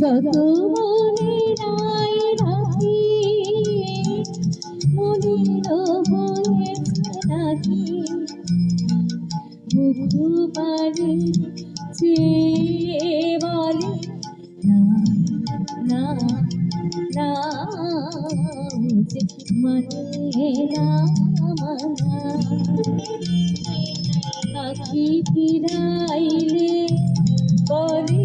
যত বলে নাই রাখি মলিন হয়েছে রাখি মুখ পারে চেয়ে বলে না না না মানে মানা আখি ফিরাইলে বলে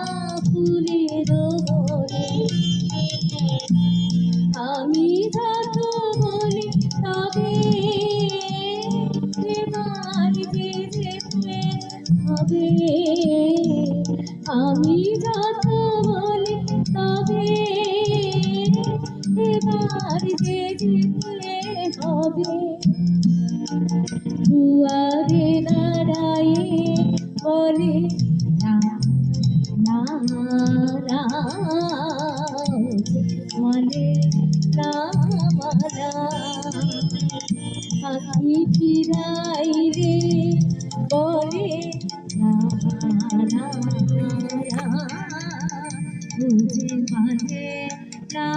হবে। আমি যত বলি তবে এবার যে হবে। দুয়ারে দাঁড়ায়ে বলে, না না আখি ফিরাইলে বলে বুঝে মানে না